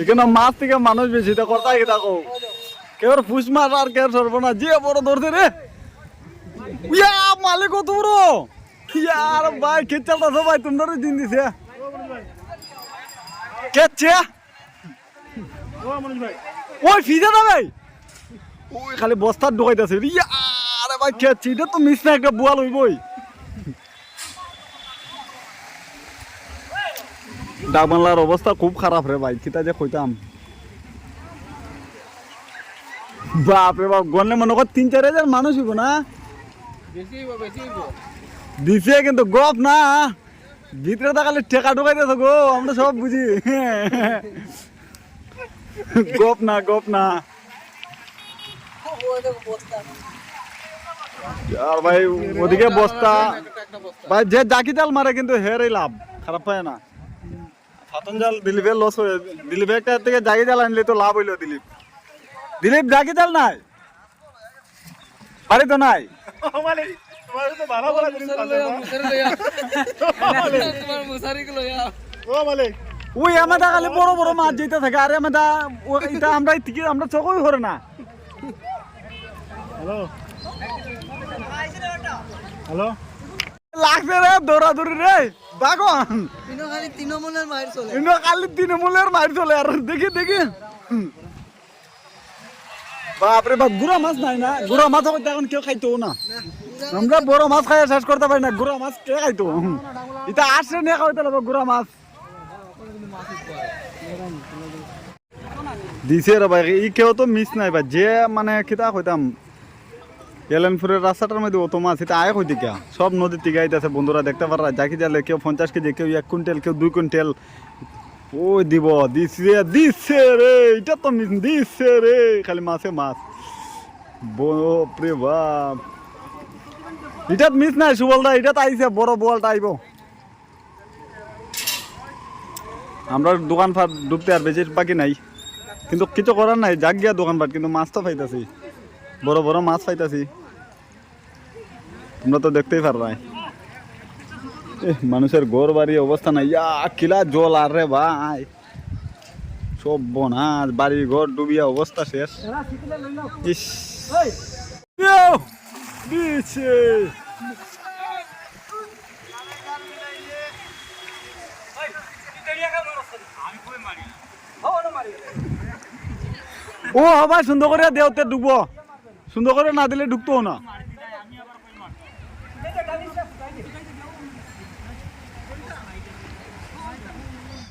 এখানে মাছ থেকে মানুষ বেশি তা কথা কি থাকো কেউ ফুস মাছ আর কেউ সর্বনা যে বড় ধরছে রে। ইয়া, মালিক কত বড় ইয়ার ভাই চালতাছো ভাই, তোমরা দিন দিছে। কেচ্ছে ওই, ফিজে না ভাই? ওই, খালি বস্তার ঢুকাইতেছে। ইয়া, আরে ভাই কেচ্ছে এটা তো মিস না, একটা বুয়া লইবই। ডাকবাংলার অবস্থা খুব খারাপ রে ভাই কিতা যে কইতাম। বাপ রে বাপ গনলে মনে কর তিন চার হাজার মানুষ হইব না? দিছে কিন্তু গপ না। ভিতরে তাকালে টেকা ঢুকাইতেছ গো আমরা সব বুঝি। গপ না গপ না। আর ভাই ওদিকে বস্তা। ভাই যে জাকি জাল মারে কিন্তু হেরই লাভ খারাপ পায় না। ফাতন জাল দিলীপে লস হয়ে দিলীপ একটা থেকে জাগি জাল আনলে তো লাভ হইল দিলীপ। দিলীপ জাগি জাল নাই? বাড়ি তো নাই? ওই আমাদের খালি বড় বড় মাছ যেতে থাকে আরে আমাদের এটা আমরা থেকে আমরা চোখই করে না। হ্যালো। হ্যালো। লাগছে রে দৌড়াদৌড়ি রে। বাগন খালি তৃণমূলের মায়ের চলে। খালি তৃণমূলের চলে আর দেখি দেখি। বাপরে বাপ গুড়া মাছ নাই না। গুড়া মাছ হয়তো এখন কেউ খাইতো না। আমরা বড় মাছ খাই শেষ করতে পারি না গুড়া মাছ কে খাইতো? এটা আসছে নিয়ে খাইতে লাগবে গুড়া মাছ। দিছে রে ভাই ই কেউ তো মিস নাই ভাই যে মানে কিতা কইতাম। এলেনপুরের রাস্তাটার মধ্যে অত মাছ, এটা আয় কই দিকা সব নদীর থেকে আইতেছে, বন্ধুরা দেখতে পারা জাকি জালে কেউ পঞ্চাশ কেজি, কেউ এক কুইন্টাল, কেউ দুই কুইন্টাল। ওই দিব, দিছে দিছে রে, এটা তো দিছে রে, খালি মাছে মাছ। বাপরে বাপ। এটাত মিস নাই, সুবলদা এটাত আইছে, বড় বলটা আইব। আমরা দোকান ফাট ডুবতে আর বেশি বাকি নাই। কিন্তু কিছু করার নাই যাক গিয়া দোকান পাট কিন্তু মাছ তো পাইতাছি। বড় বড় মাছ পাইতাছি। তোমরা তো দেখতেই পারবাই। মানুষের ঘর বাড়ি অবস্থা নাই। ইয়া, কিলা জল আর রে ভাই। সব বনাস বাড়ি ঘর ডুবিয়া অবস্থা শেষ। ইস। ও ভাই সুন্দর করে দেওতে ডুবো। সুন্দর করে না দিলে ঢুকতো না।